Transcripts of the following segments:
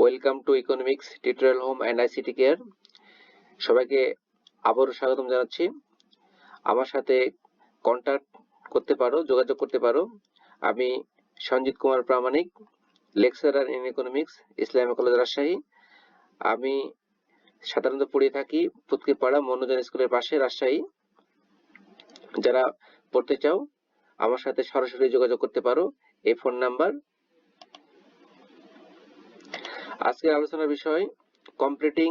Welcome to economics tutorial home and ICT care সবাইকে আবারও স্বাগতম জানাচ্ছি। আমার সাথে কন্ট্যাক্ট করতে পারো, যোগাযোগ করতে পারো। আমি Sanjit Kumar Pramanik lecturer in economics Islamic college Rajshahi. আমি সাধারণত পড়িয়ে থাকি পুতকিপাড়া মনোজন স্কুলের পাশে রাজশাহী। যারা পড়তে চাও, আমার সাথে সরাসরি যোগাযোগ করতে পারো। এই ফোন নাম্বার আজকের আলোচনার বিষয় কমপ্লিটিং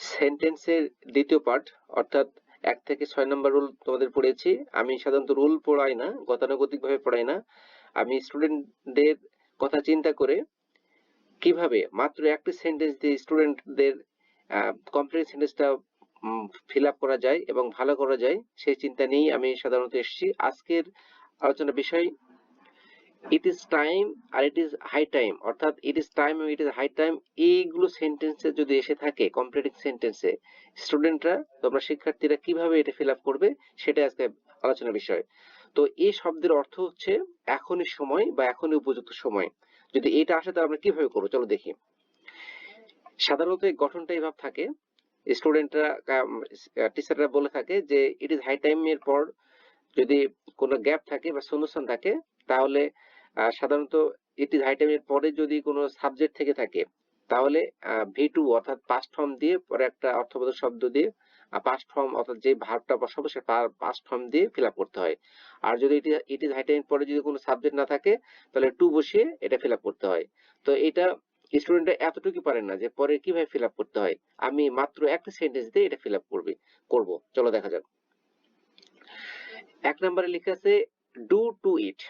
সেন্টেন্সের দ্বিতীয় পার্ট অর্থাৎ এক থেকে ছয় নম্বর রুল তোমাদের পড়েছি আমি সাধারণত রুল পড়াই না গতানুগতিক ভাবে পড়াই না। আমি স্টুডেন্টদের কথা চিন্তা করে কীভাবে মাত্র একটি সেন্টেন্স দিয়ে স্টুডেন্টদের কমপ্লিট সেন্টেন্সটা ফিল আপ করা যায় এবং ভালো করা যায়, সেই চিন্তা নিয়েই আমি সাধারণত এসেছি। আজকের আলোচনার বিষয় ইট ইজ টাইম আর ইট ইজ হাই টাইম অর্থাৎ ইট ইজ টাইম এবং ইট ইজ হাই টাইম এইগুলো সেন্টেন্সে যদি এসে থাকে কমপ্লিটিং সেন্টেন্সে স্টুডেন্টরা তোমরা শিক্ষার্থীরা কীভাবে এটা ফিল আপ করবে, সেটাই আজকে আলোচনার বিষয়। তো এই শব্দের অর্থ হচ্ছে এখনই সময় বা এখনই উপযুক্ত সময়। যদি এটা আসে তাহলে আমরা কীভাবে করব? চলো দেখি। সাধারণত এই গঠনটা এইভাবে থাকে। স্টুডেন্টরা টিচাররা বলে থাকে যে ইট ইজ হাই টাইম এর পর যদি কোনো গ্যাপ থাকে বা শূন্যস্থান থাকে, তাহলে সাধারণত ইট ইজ হাই টাইমের পরে যদি কোনো সাবজেক্ট থেকে থাকে, তাহলে ভি টু অর্থাৎ পাস্ট ফর্ম দিয়ে পরে একটা অর্থবোধক শব্দ দিয়ে পাস্ট ফর্ম অর্থাৎ যে ভার্বটা বসাবো সে পাস্ট ফর্ম দিয়ে ফিল করতে হয়। আর যদি ইট ইজ হাই টাইম পরে যদি কোনো সাবজেক্ট না থাকে, তাহলে টু বসিয়ে এটা ফিল করতে হয়। তো এটা স্টুডেন্টরা এতটুকু পারেন না যে পরে কীভাবে ফিল আপ করতে হয়। আমি মাত্র একটা সেন্টেন্স দিয়ে এটা ফিল আপ করবি, করব। চলো দেখা যাক। এক নম্বরে লেখা আছে ডু টু ইট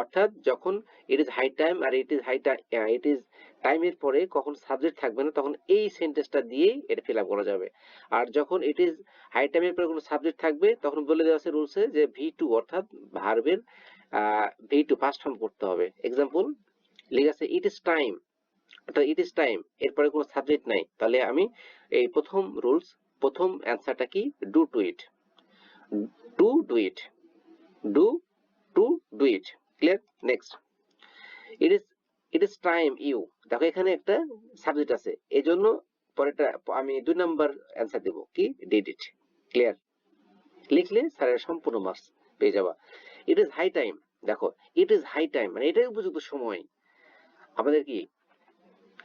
অর্থাৎ যখন it is high time R it is high time it is টাইমের পরে কখন সাবজেক্ট থাকবে না, তখন এই সেন্টেন্সটা দিয়েই এটা ফিল আপ করা যাবে। আর যখন ইট ইজ হাই টাইমের পরে কোনো সাবজেক্ট থাকবে, তখন বলে দেওয়া আছে রুলসে যে ভি টু অর্থাৎ ভার্বের ভি টু ফার্স্ট ফর্ম করতে হবে। এক্সাম্পল লেখা আছে ইট ইজ টাইম অর্থাৎ ইট ইজ টাইম এরপরে কোনো সাবজেক্ট নাই। তাহলে আমি এই প্রথম রুলস প্রথম অ্যান্সারটা কি? Do to it do do it do to do it clear next it is it is time you দেখো, এখানে একটা সাবজেক্ট আছে। এই পরেরটা, আমি দুই নাম্বার অ্যান্সার দেব। কি? ডিড ইট ক্লিয়ার লিখলে স্যারের সম্পূর্ণ মার্কস পেয়ে যাবা। ইট ইজ হাই টাইম দেখো ইট ইজ হাই টাইম মানে এটাই উপযুক্ত সময়। আমাদের কি?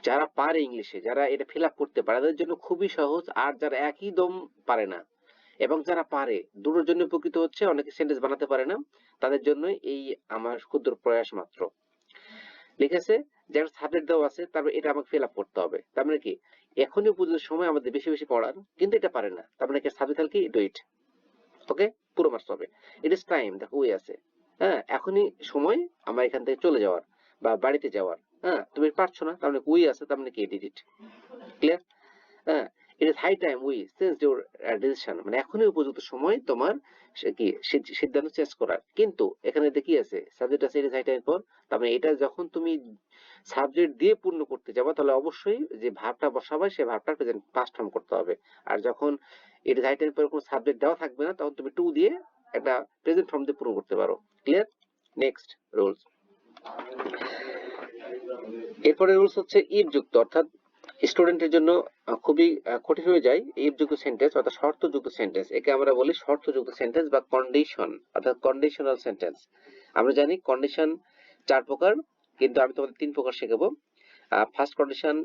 যারা পারে ইংলিশে যারা এটা ফিল আপ করতে পারে, তাদের জন্য খুবই সহজ। আর যারা একই দম পারে না এবং যারা পারে, দুটোর জন্য উপকৃত হচ্ছে, অনেকে সেন্টেন্স বানাতে পারে না। তাদের জন্য এই আমার ক্ষুদ্র প্রয়াস মাত্র। লিখেছে, যারা সাবজেক্ট দেওয়া আছে, তারপর এটা আমাকে ফিল আপ করতে হবে। তার মানে কি? এখনই উপযুক্ত সময় আমাদের বেশি বেশি পড়ার, কিন্তু এটা পারে না। তার মানে কি? সাবজেক্ট কি? ডু ইট ওকে পুরো মার্কস হবে। ইট ইজ টাইম দেখো, ওই আছে। হ্যাঁ এখনই সময় আমার এখান থেকে চলে যাওয়ার বা বাড়িতে যাওয়ার। হ্যাঁ তুমি পারছ না, তার মানে উই আছে, তার মানে কি? Did it clear high time we change your decision মানে এখনই উপযুক্ত সময় তোমার কি সিদ্ধান্ত চেঞ্জ করার। কিন্তু এখানে দেখি আছে সাবজেক্ট আছে ইট হাই টাইম তার মানে এটা যখন তুমি সাবজেক্ট দিয়ে পূর্ণ করতে যাবে, তাহলে অবশ্যই যে ভাবটা বসাবে সেই ভাবটা প্রেজেন্ট পাস্ট ফর্ম করতে হবে। আর যখন ইট হাই টাইম পর কোনো সাবজেক্ট দেওয়া থাকবে না, তখন তুমি টু দিয়ে একটা প্রেজেন্ট ফর্ম দিয়ে পূরণ করতে পারো। ক্লিয়ার নেক্সট রুলস এরপরে রুলস হচ্ছে ইফ যুক্ত, অর্থাৎ স্টুডেন্টের জন্য খুবই কঠিন হয়ে যায় ইফ যুক্ত সেন্টেন্স অর্থাৎ শর্তযুক্ত সেন্টেন্স একে আমরা বলি শর্তযুক্ত সেন্টেন্স বা কন্ডিশন অর্থাৎ কন্ডিশনাল সেন্টেন্স আমরা জানি কন্ডিশন চার প্রকার, কিন্তু আমি তোমাদের তিন প্রকার শেখাবো। ফার্স্ট কন্ডিশন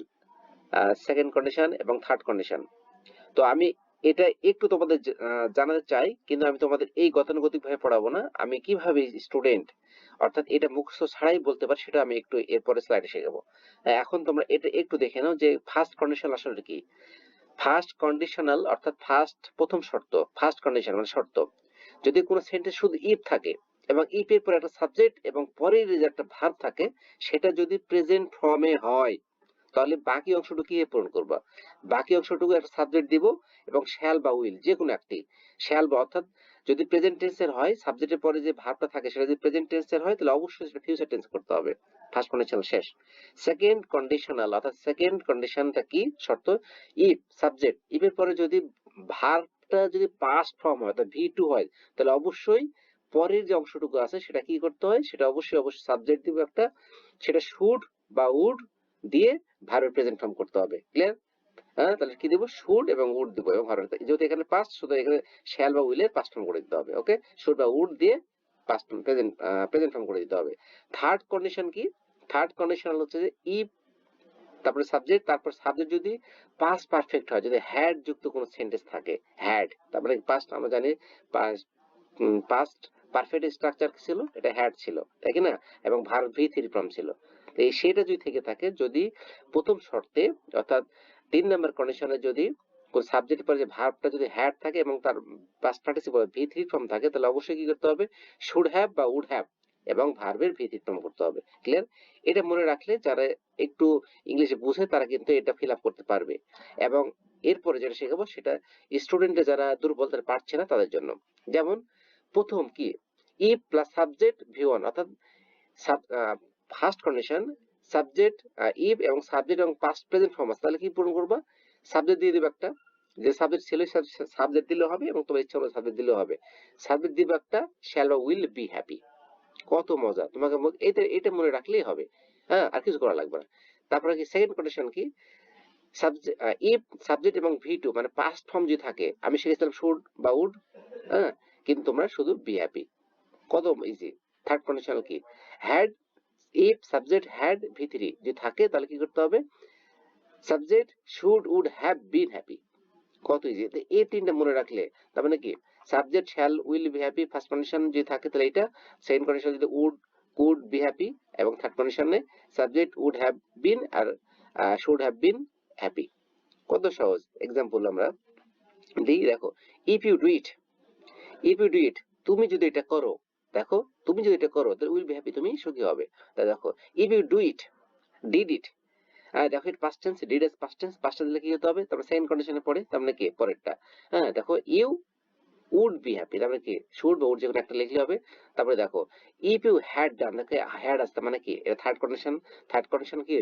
সেকেন্ড কন্ডিশন এবং থার্ড কন্ডিশন তো আমি এটা একটু তোমাদের জানাতে চাই, কিন্তু আমি তোমাদের এই গতানুগতিক ভাবে পড়াবো না। আমি কীভাবে স্টুডেন্ট অর্থাৎ এটা মুখস্থ ছাড়াই বলতে পারি, সেটা আমি একটু এরপরে স্লাইডে শেখাবো। এখন তোমরা এটা একটু দেখে নাও যে ফার্স্ট কন্ডিশন আসলে কি? ফার্স্ট কন্ডিশনাল অর্থাৎ ফার্স্ট প্রথম শর্ত ফার্স্ট কন্ডিশন মানে শর্ত। যদি কোনো সেন্টেন্স শুধু ইফ থাকে, এবং ইফ এর পর একটা সাবজেক্ট এবং পরের যে একটা ভার্ব থাকে, সেটা যদি প্রেজেন্ট ফর্মে হয় তাহলে বাকি অংশটুকু কি পূরণ করবা? বাকি অংশটুকু একটা সাবজেক্ট দিব এবং শ্যাল বা উইল যে কোনো একটি। শ্যাল বা অর্থাৎ যদি প্রেজেন্ট টেন্সের হয় সাবজেক্টের পরে যে ভার্বটা থাকে, সেটা যদি প্রেজেন্ট টেন্সের হয়, তাহলে অবশ্যই সেটা ফিউচার টেন্স করতে হবে। ফার্স্ট কন্ডিশনাল শেষ। সেকেন্ড কন্ডিশনাল অর্থাৎ সেকেন্ড কন্ডিশনটা কি? শর্ত ইফ সাবজেক্ট ইফ এর পরে যদি ভার্বটা যদি পাস্ট ফর্ম হয়, অর্থাৎ ভি টু হয়, তাহলে অবশ্যই পরের যে অংশটুকু আছে, সেটা কি করতে হয়? সেটা অবশ্যই অবশ্যই সাবজেক্ট দিব একটা। সেটা শুড বা উড দিয়ে ভার্বের প্রেজেন্ট ফর্ম করতে হবে। ক্লিয়ার হ্যাঁ তাহলে কি দেবো? শুড এবং উড দিব এবং ভার্বের যেহেতু এখানে পাস্ট শুধু এখানে শ্যাল বা উইলের পাস্ট ফর্ম করে দিতে হবে ওকে শুড বা উড দিয়ে পাস্ট প্রেজেন্ট প্রেজেন্ট ফর্ম করে দিতে হবে। থার্ড কন্ডিশন কি? থার্ড কন্ডিশন হচ্ছে যে ইফ তারপরে সাবজেক্ট তারপর সাবজেক্ট যদি পাস্ট পারফেক্ট হয়, যদি হ্যাড যুক্ত কোনো সেন্টেন্স থাকে হ্যাড তারপরে পাস্ট আমরা জানি পাস্ট পারফেক্ট স্ট্রাকচার ছিল? এটা হ্যাড ছিল, তাই কি না? এবং ভার ভি থ্রি ফর্ম ছিল। এই সেটা যদি থেকে থাকে যদি প্রথম শর্তে, অর্থাৎ তিন নম্বর কন্ডিশনে যদি কোন সাবজেক্ট পরে যে ভার্বটা যদি হ্যাড থাকে এবং তার past participle V three form থাকে, তাহলে অবশ্যই কি করতে হবে? শুড হ্যাভ বা উড হ্যাভ এবং ভার্বের ভি থ্রি ফর্ম করতে হবে। ক্লিয়ার এটা মনে রাখলে যারা একটু ইংলিশে বুঝে তারা কিন্তু এটা ফিল আপ করতে পারবে। এবং এরপরে যেটা শেখাবো সেটা স্টুডেন্টে যারা দুর্বল তারা পারছে না তাদের জন্য। যেমন প্রথম কি? If plus subject V one অর্থাৎ ফার্স্ট কন্ডিশন সাবজেক্ট ইফ এবং সাবজেক্ট এবং পাস্ট প্রেজেন্ট ফর্ম আছে, তাহলে কি পূরণ করবা? সাবজেক্ট দিয়ে দিবে একটা, যে সাবজেক্ট ছিল সাবজেক্ট দিলেও হবে এবং তোমার ইচ্ছা হলে সাবজেক্ট দিলেও হবে। সাবজেক্ট দিবে একটা শ্যাল উইল বি হ্যাপি কত মজা, তোমাকে এটা এটা মনে রাখলেই হবে। হ্যাঁ আর কিছু করা লাগবে না। তারপরে কি সেকেন্ড কন্ডিশন কি? সাবজেক্ট ইফ সাবজেক্ট এবং ভি টু মানে পাস্ট ফর্ম যদি থাকে, আমি শিখেছিলাম শুড বা উড হ্যাঁ কিন্তু তোমরা শুধু বি হ্যাপি কত ইজি থার্ড কন্ডিশন কি? Had if subject had V three যদি থাকে তাহলে কি করতে হবে? Subject should would have been happy কত ইজি এই তিনটা মনে রাখলে, তার মানে কি? Subject shall will be happy first condition যদি থাকে তাহলে এটা সেকেন্ড কন্ডিশন যদি উড কুড বি হ্যাপি এবং থার্ড কন্ডিশনে সাবজেক্ট উড হ্যাভ বিন আর শুড হ্যাভ বিন হ্যাপি কত সহজ এক্সাম্পল আমরা দিই। দেখো if you do it if you do it তুমি যদি এটা করো দেখো, তুমি যদি এটা করো, তাহলে উইল বি হ্যাপি, তুমি সুখী হবে। তা দেখো, if you do it, did it দেখো এটা past tense, did is past tense past দিলে কি হতে হবে? তারপরে সেকেন্ড কন্ডিশনে পড়ে, তার মানে কি? পরেরটা। হ্যাঁ দেখো, ইউ উড বি হ্যাপি তারপরে কি? শুড বা উড যে একটা লিখলে হবে। তারপরে দেখো, ইফ ইউ হ্যাড ডান, দেখো, হ্যাড আসতে মানে কি? এটা থার্ড কন্ডিশন থার্ড কন্ডিশন কি?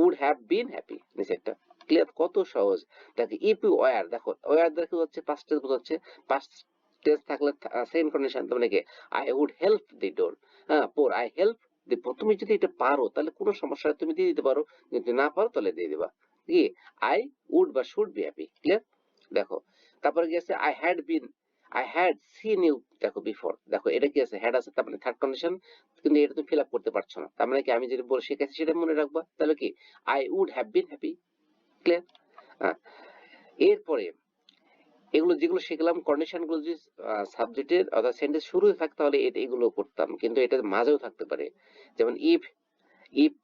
উড হ্যাভ বিন হ্যাপি নিচেরটা ক্লিয়ার? কত সহজ। দেখো, ইফ ইউ ওয়ার, দেখো ওয়ার দেখো হচ্ছে পাস্ট টেন্স বোঝাচ্ছে। পাস্ট টেন্স থাকলে সেকেন্ড কন্ডিশন তার মানে কি? I would help the door হ্যাঁ পোর আই হেল্প দি তুমি যদি এটা পারো, তাহলে কোনো সমস্যা তুমি দিয়ে দিতে পারো। যদি না পারো, তাহলে দিয়ে দিবা। কি? আই উড বা শুড বি হ্যাপি ক্লিয়ার দেখো, তারপরে কি আছে? I had been I had seen you দেখো বিফোর দেখো, এটা কি আছে? হ্যাড আছে, তার মানে থার্ড কন্ডিশন কিন্তু এটা তুমি ফিল আপ করতে পারছ না। তার মানে কি? আমি যেটা বলে শিখেছি সেটা মনে রাখবা। তাহলে কি? I would have been happy clear এরপরে এগুলো যেগুলো শিখলাম কন্ডিশনগুলো যদি সাবজেক্টের অর্থাৎ সেন্টেন্স শুরু থাকতে তাহলে এগুলো করতাম। কিন্তু এটা মাঝেও থাকতে পারে। যেমন if if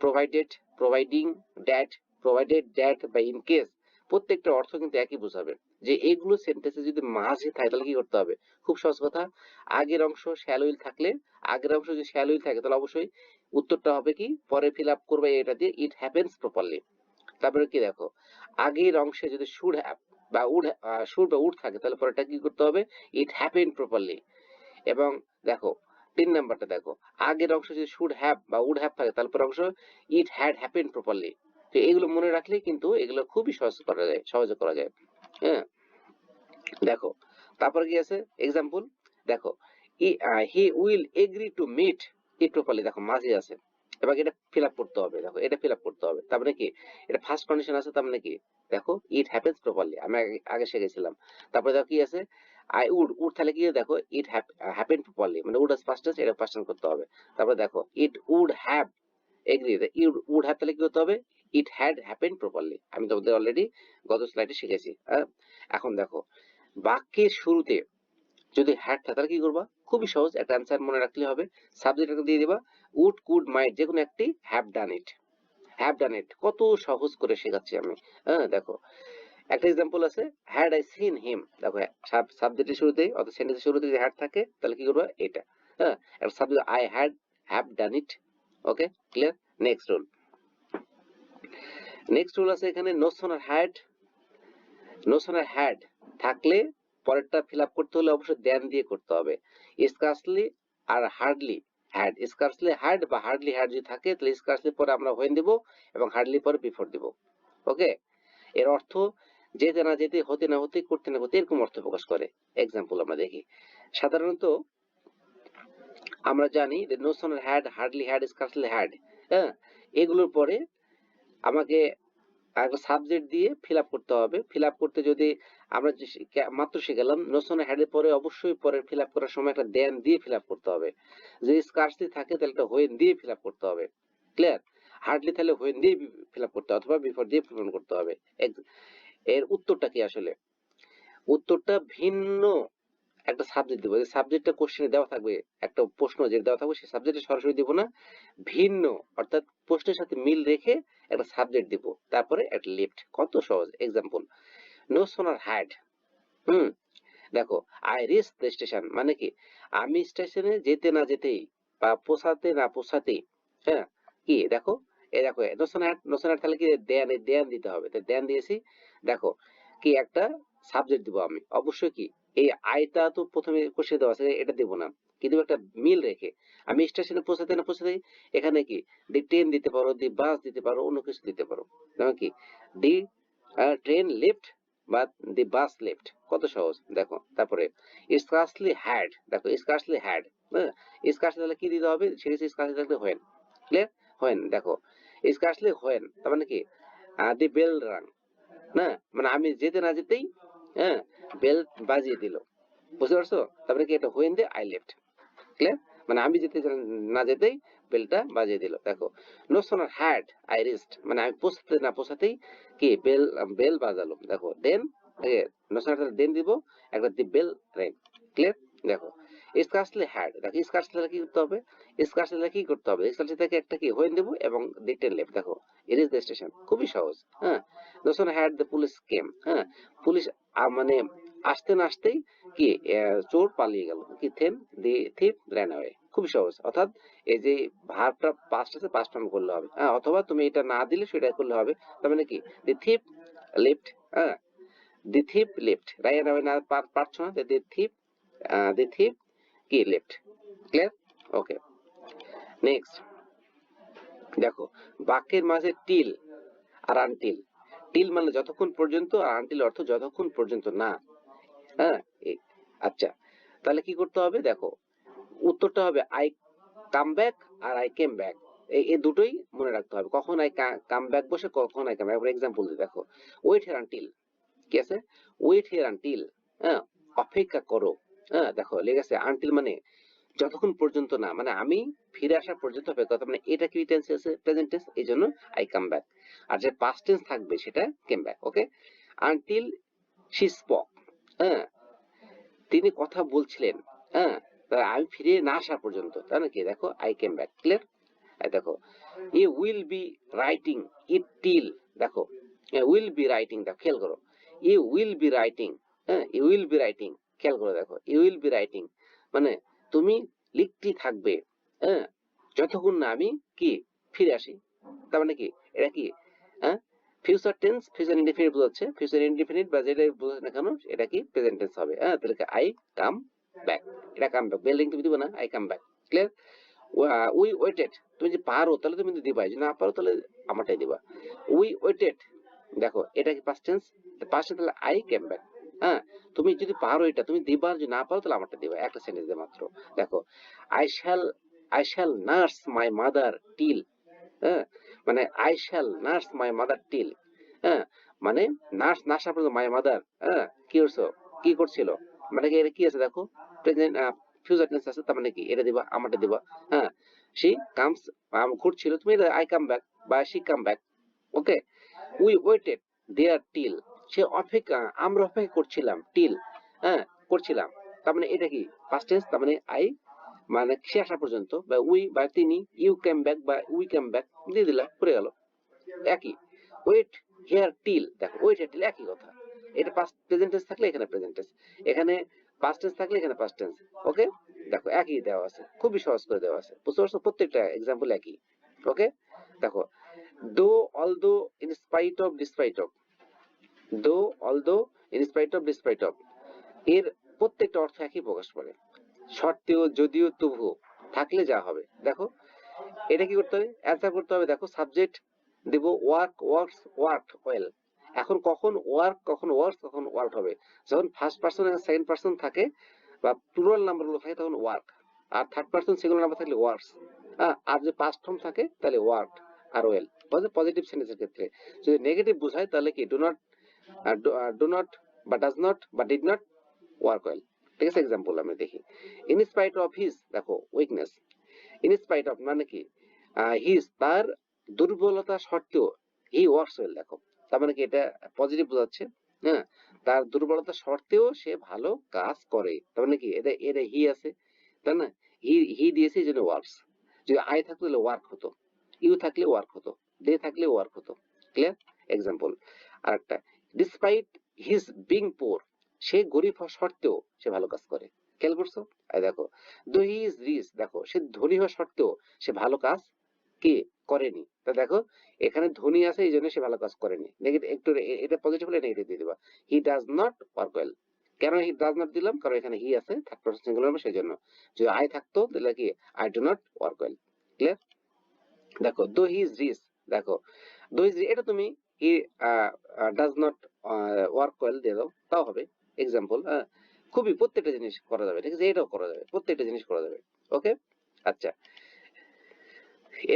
provided providing that provided that বা ইন কেস প্রত্যেকটা অর্থ কিন্তু একই বোঝাবে। যে এগুলো সেন্টেন্সে যদি মাঝে থাকে তাহলে কি করতে হবে? খুব সহজ কথা। আগের অংশ শ্যাল উইল থাকলে, আগের অংশ যদি শ্যাল উইল থাকে তাহলে অবশ্যই উত্তরটা হবে কি? পরে ফিল আপ করবে এটা দিয়ে ইট হ্যাপেন্স প্রপারলি তারপরে কি দেখো? আগের অংশে যদি শুড হ্যাভ বা উড শুড বা উড থাকে, তাহলে পরেটা কি করতে হবে? ইট হ্যাপেন প্রপারলি এবং দেখো, তিন নাম্বারটা দেখো, আগের অংশ যদি শুড হ্যাভ বা উড হ্যাভ থাকে তারপর অংশ ইট হ্যাড হ্যাপেন প্রপারলি তো এগুলো মনে রাখলে কিন্তু এগুলো খুবই সহজ করা যায়, সহজে করা যায় হ্যাঁ? দেখো, তারপর কি আছে? এক্সাম্পল দেখো he will agree to meet it properly দেখো, মাঝে আছে। এবার এটা ফিল আপ করতে হবে। দেখো, এটা ফিল আপ করতে হবে। তার মানে কি? এটা ফার্স্ট কন্ডিশন আছে, তার মানে কি? দেখো ইট হ্যাপেন্স প্রপারলি আমি আগে- শিখেছিলাম। তারপরে দেখো কি আছে? আই উড উড তাহলে কি? দেখো ইট হ্যাপেন প্রপারলি মানে উড ফার্স্ট টেন্স এটা ফার্স্ট করতে হবে। তারপরে দেখো it would have agree it would have তাহলে কি করতে হবে? ইট হ্যাড হ্যাপেন প্রপারলি আমি তোমাদের অলরেডি গত স্লাইডে শিখেছি হ্যাঁ? এখন দেখো, বাক্যের শুরুতে যদি হ্যাড থাকে তাহলে কি করবা? খুবই সহজ। একটা অ্যান্সার মনে রাখলে হবে। সাবজেক্ট দিয়ে দিবা। উড কুড মাইট যে কোনো একটি have done it have done ইট কত সহজ করে শেখাচ্ছি আমি। হ্যাঁ দেখো। একটা এক্সাম্পল আছে হ্যাড আই সিন হিম দেখো সাবজেক্টের শুরুতে অর্থাৎ সেন্টেন্সের শুরুতে যদি হ্যাড থাকে, তাহলে কি করবা? এটা। হ্যাঁ একটা subject I had have done it okay clear next rule next rule আছে এখানে নোশনার হ্যাড নোশনার হ্যাড থাকলে পরেরটা ফিল আপ করতে হলে অবশ্যই দেন দিয়ে করতে হবে। স্কার্সলি আর হার্ডলি হ্যাড স্কার্সলি হ্যাড বা হার্ডলি হ্যাড যদি থাকে, তাহলে স্কার্সলি পরে আমরা হোয়েন দিব এবং হার্ডলি পরে বিফোর দিব। ওকে এর অর্থ যেতে না যেতে, হতে না হতে, করতে না করতে এরকম অর্থ প্রকাশ করে। এক্সাম্পল আমরা দেখি। সাধারণত আমরা জানি যে no sooner had hardly had scarcely had হ্যাঁ? এগুলোর পরে আমাকে একটা সাবজেক্ট দিয়ে ফিল করতে হবে। ফিল করতে যদি আমরা মাত্র শিখলাম নোশন হ্যাডের পরে অবশ্যই পরে ফিল করার সময় একটা দেন দিয়ে ফিল করতে হবে। যদি স্কার্সলি থাকে তাহলে একটা হোয়েন দিয়ে ফিল করতে হবে। ক্লিয়ার হার্ডলি তাহলে হোয়েন দিয়ে ফিল করতে হবে অথবা বিফোর দিয়ে ফিল করতে হবে। এর উত্তরটা কি আসলে? উত্তরটা ভিন্ন একটা সাবজেক্ট দিব। সাবজেক্টটা কোশ্চেনে দেওয়া থাকবে, একটা প্রশ্ন যে দেওয়া থাকবে, সেই সাবজেক্টে সরাসরি দিব না, ভিন্ন, অর্থাৎ প্রশ্নের সাথে মিল রেখে একটা সাবজেক্ট দিব। তারপরে একটা লিফট কত সহজ example no sooner had hmm, দেখো আই রিচ দ্য স্টেশন মানে কি? আমি স্টেশনে যেতে না যেতেই বা পোষাতে না পোষাতেই হ্যাঁ কি? দেখো, এই দেখো নোশন হ্যাড তাহলে কি? দেন দেন দিতে হবে। তো দেন দিয়েছি। দেখো, কি একটা সাবজেক্ট দিব আমি? অবশ্যই কি? এই আইটা তো প্রথমে কোশ্চেন দেওয়া আছে, এটা দেবো না। কিন্তু একটা মিল রেখে আমি স্টেশনে পৌঁছাতে না পৌঁছাতে এখানে কি? দি ট্রেন দিতে পারো, দি বাস দিতে পারো, অন্য কিছু দিতে পারো। যেমন কি? দি ট্রেন লিফট বা দি বাস লিফট। কত সহজ। দেখো, তারপরে স্কার্সলি হ্যাড। দেখো, স্কার্সলি হ্যাড। হ্যাঁ? স্কার্সলি তাহলে কি দিতে হবে? সেটা স্কার্সলি থাকলে হোয়েন। ক্লিয়ার? হোয়েন, দেখো। স্কার্সলি হোয়েন, তার মানে কি? The bell rang. না মানে আমি যেতে না যেতেই হ্যাঁ? বেল বাজিয়ে দিল। বুঝতে পারছ? তারপরে কি এটা when they I left. Clear মানে আমি যেতে না যেতেই বেলটা বাজিয়ে দিল। দেখো no sooner had I reached মানে আমি পোষাতে না পৌঁছাতেই কি বেল বেল বাজালো। দেখো দেন নো সোনার দেন দিব। একটা দি বেল রেন ক্লিয়ার দেখো হ্যাড দেখো কি করতে হবে? কি করতে হবে? থেকে একটা কি হোয়েন এবং লেফট দেখো ইট ইজ দ্য স্টেশন খুবই সহজ হ্যাঁ? হ্যাড দ্য পুলিশ কেম হ্যাঁ? পুলিশ মানে আসতে না আসতেই কি চোর পালিয়ে গেল, কি থেন দি থিপ অ্যাওয়ে খুবই সহজ। অর্থাৎ এই যে ভার্বটা পাস্ট আছে পাস্ট করলে হবে হ্যাঁ? অথবা তুমি এটা না দিলে সেটা করলে হবে, তার মানে কি? দি থিপ লিফট হ্যাঁ? The thief left right away না পারছ না? দি থিপ দি থিপ কি লিফট ক্লিয়ার ওকে নেক্সট দেখো, বাক্যের মাঝে টিল আর আনটিল টিল মানে যতক্ষণ পর্যন্ত আর আনটিল অর্থ যতক্ষণ পর্যন্ত না। হ্যাঁ? আচ্ছা। তাহলে কি করতে হবে? দেখো, উত্তরটা হবে আই কাম ব্যাক আর আই কেম ব্যাক এই দুটোই মনে রাখতে হবে। কখন আই কাম ব্যাক বসে, কখন আই কাম ব্যাক এক্সাম্পল দেখো ওয়েট হিয়ার আনটিল কি আছে? ওয়েট হিয়ার আনটিল হ্যাঁ? অপেক্ষা করো। হ্যাঁ দেখো লেগেছে আনটিল মানে যতক্ষণ পর্যন্ত না মানে আমি ফিরে আসা পর্যন্ত অপেক্ষা। মানে এটা কি টেন্স আছে? প্রেজেন্ট টেন্স এই জন্য আই কাম ব্যাক আর যে পাস্ট টেন্স থাকবে সেটা came back okay until she spoke হ্যাঁ? তিনি কথা বলছিলেন হ্যাঁ? আমি ফিরে না আসা পর্যন্ত, তাই নাকি দেখো আই কেম ব্যাক ক্লিয়ার দেখো he will be writing it till দেখো উইল বি রাইটিং দেখো, খেয়াল করো ই উইল বি রাইটিং হ্যাঁ? ইউ উইল বি রাইটিং খেয়াল করো দেখো ইউ উইল বি রাইটিং মানে তুমি লিখতেই থাকবে হ্যাঁ? যতক্ষণ না আমি কি ফিরে আসি। তার মানে কি? এটা কি? হ্যাঁ ফিউচার টেন্স ফিউচার ইনডিফিনিট বোঝাচ্ছে। ফিউচার ইনডিফিনিট বা যেটা বোঝাচ্ছে না কেন, এটা কি প্রেজেন্ট টেন্স হবে হ্যাঁ? তাহলে আই কাম ব্যাক এটা কাম ব্যাক বেলিং তুমি দিবে না I come back clear we waited তুমি যদি পারো, তাহলে তুমি দিবা। যদি না পারো, তাহলে আমারটাই দিবা। উই ওয়েটেড দেখো, এটা কি পাস্ট টেন্স পাস্ট তাহলে আই কেম ব্যাক হ্যাঁ? তুমি যদি পারো এটা, তুমি দিবা আর যদি না পারো তাহলে আমারটা দিবা, একটা সেন্টেন্স দিয়ে মাত্র। দেখো I shall I shall nurse my mother till হ্যাঁ? মানে I shall nurse my mother till হ্যাঁ? মানে নার্স না আসা পর্যন্ত মাই মাদার হ্যাঁ? কি করছ? কি করছিল? মানে কি, এটা কি আছে দেখো? প্রেজেন্ট ফিউচার টেন্স আছে, তার মানে কি? এটা দিবা, আমারটা দিবা হ্যাঁ? সি কামস ঘুরছিল, তুমি আই কাম ব্যাক বা she come back okay we waited there till সে অপেক্ষা, আমরা অপেক্ষা করছিলাম টিল হ্যাঁ করছিলাম। তার মানে এটা কি? ফার্স্ট টেন্স তার মানে আই মানে সে আসা পর্যন্ত, বা উই বা তিনি ইউ ক্যাম ব্যাক বা উই ক্যাম ব্যাক দিয়ে দিলাম পড়ে গেল। একই। ওয়েট হেয়ার টিল দেখো ওয়েট হেয়ার টিল একই কথা। এটা পাস্ট প্রেজেন্ট টেন্স থাকলে এখানে প্রেজেন্ট টেন্স এখানে পাস্ট টেন্স থাকলে এখানে পাস্ট টেন্স ওকে দেখো, একই দেওয়া আছে। খুবই সহজ করে দেওয়া আছে। বুঝতে পারছ? প্রত্যেকটা এক্সাম্পল একই। ওকে দেখো though although in spite of despite of though although in spite of despite of এর প্রত্যেকটা অর্থ একই প্রকাশ করে। সত্ত্বেও, যদিও, তবুও, থাকলে যা হবে। দেখো, এটা কি করতে হবে? অ্যান্সার করতে হবে, দেখো সাবজেক্ট দেব ওয়ার্ক ওয়ার্কস ওয়ার্ক ওয়েল এখন কখন ওয়ার্ক কখন ওয়ার্কস কখন ওয়ার্ক হবে? যখন ফার্স্ট পার্সন এবং সেকেন্ড পার্সন থাকে, বা প্লুরাল নাম্বারগুলো থাকে, তখন ওয়ার্ক আর থার্ড পার্সন সিঙ্গুলার নাম্বার থাকলে ওয়ার্কস আর যে পাস্ট ফর্ম থাকে, তাহলে ওয়ার্ক আর ওয়েল পজিটিভ সেন্টেন্সের ক্ষেত্রে। যদি নেগেটিভ বোঝায়, তাহলে কি? ডু নট ডু নট বা ডাজ নট বা ডিড নট ওয়ার্ক ওয়েল ঠিক আছে এক্সাম্পল আমরা দেখি। ইন স্পাইট অফ হিজ দেখো উইকনেস ইন স্পাইট অফ মানে কি? হিজ তার দুর্বলতা সত্ত্বেও হি ওয়ার্কস ওয়েল দেখো। তার মানে কি, এটা পজিটিভ বোঝাচ্ছে হ্যাঁ? তার দুর্বলতা সত্ত্বেও সে ভালো কাজ করে। তার মানে কি, এটা এটা হি আছে, তাই না? হি হি দিয়েছে জন্য ওয়ার্কস যদি আই থাকতো, তাহলে ওয়ার্ক হতো। ইউ থাকলে ওয়ার্ক হতো। দে থাকলে ওয়ার্ক হতো। ক্লিয়ার এক্সাম্পল আরেকটা। ডিসপাইট হিজ বিং পোর সে গরিব হওয়া সত্ত্বেও সে ভালো কাজ করে। খেয়াল করছ? দেখো দো হি ইজ রিচ দেখো, সে ধনী হওয়া সত্ত্বেও সে ভালো কাজ কি করেনি? তা দেখো, এখানে ধনী আছে, এই জন্য সে ভালো কাজ করেনি। নেগেটিভ একটু এটা পজিটিভ হলে নেগেটিভ দিয়ে দিবা। He does not work well কেন হি ডাজ নট দিলাম? কারণ এখানে হি আছে থার্ড পারসন সিঙ্গুলার সেই জন্য যদি আই থাকতো, তাহলে কি? I do not work well clear দেখো দো হি ইজ রিচ দেখো দো ইজ এটা তুমি he does not work well দিয়ে দাও। তাও হবে। এক্সাম্পল খুবই প্রত্যেকটা জিনিস করা যাবে, ঠিক আছে? এটাও করা যাবে, প্রত্যেকটা জিনিস করা যাবে ওকে আচ্ছা।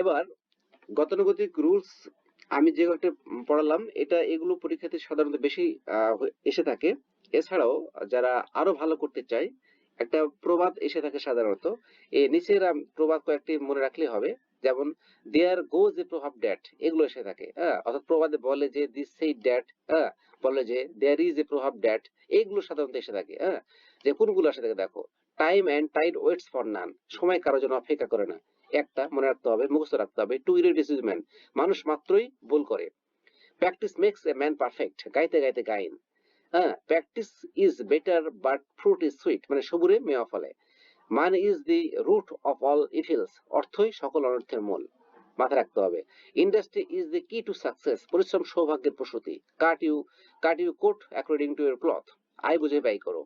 এবার, গতানুগতিক রুলস আমি যে কয়েকটা পড়ালাম, এটা এগুলো পরীক্ষাতে সাধারণত বেশি এসে থাকে। এছাড়াও, যারা আরও ভালো করতে চায়, একটা প্রবাদ এসে থাকে সাধারণত। এই নিচের প্রবাদ কয়েকটি মনে রাখলে হবে। যেমন দেয়ার গোজ এ প্রভাব ড্যাট এগুলো এসে থাকে হ্যাঁ? অর্থাৎ প্রবাদে বলে যে দিস সেই ড্যাট বলে যে দেয়ার ইজ এ প্রভাব ড্যাট এইগুলো সাধারণত এসে থাকে হ্যাঁ? যে, কোনগুলো এসে থাকে, দেখো time and tide waits for none সময় কারোর জন্য অপেক্ষা করে না, একটা মনে রাখতে হবে, মুখস্থ রাখতে হবে টু ইরেড ম্যান মানুষ মাত্রই ভুল করে practice makes a man perfect গাইতে গাইতে গাইন হ্যাঁ? Practice is better but fruit is sweet মানে সবুরে মেওয়া ফলে money is the root of all evils অর্থই সকল অনর্থের মূল। মাথায় রাখতে হবে। Industry is the key to success পরিশ্রম সৌভাগ্যের প্রসূতি। Cut you cut you coat according to your cloth I বুঝে ব্যয় করো।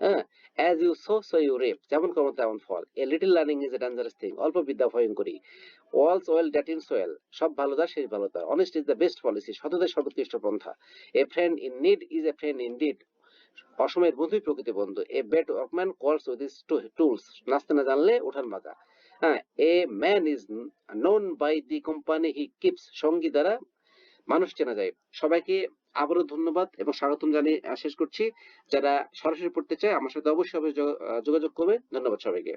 হ্যাঁ? As you sow so you reap যেমন কর্ম তেমন ফল। A little learning is a dangerous thing অল্প বিদ্যা ভয়ঙ্করী। All's well that in Soyel সব ভালো তার, শেষ ভালো তার। Honest is the best policy সততাই সর্বোৎকৃষ্ট পন্থা। A friend in need is a friend indeed অসময়ের বন্ধুই প্রকৃতি বন্ধু। A bad workman calls with his tools নাচতে না জানলে ওঠার বাঁকা হ্যাঁ a man is known by the company he keeps সঙ্গী দ্বারা মানুষ চেনা যায়। সবাইকে আবারও ধন্যবাদ এবং স্বাগতম জানিয়ে শেষ করছি। যারা সরাসরি পড়তে চায়, আমার সাথে অবশ্যই যোগাযোগ করবে। ধন্যবাদ সবাইকে।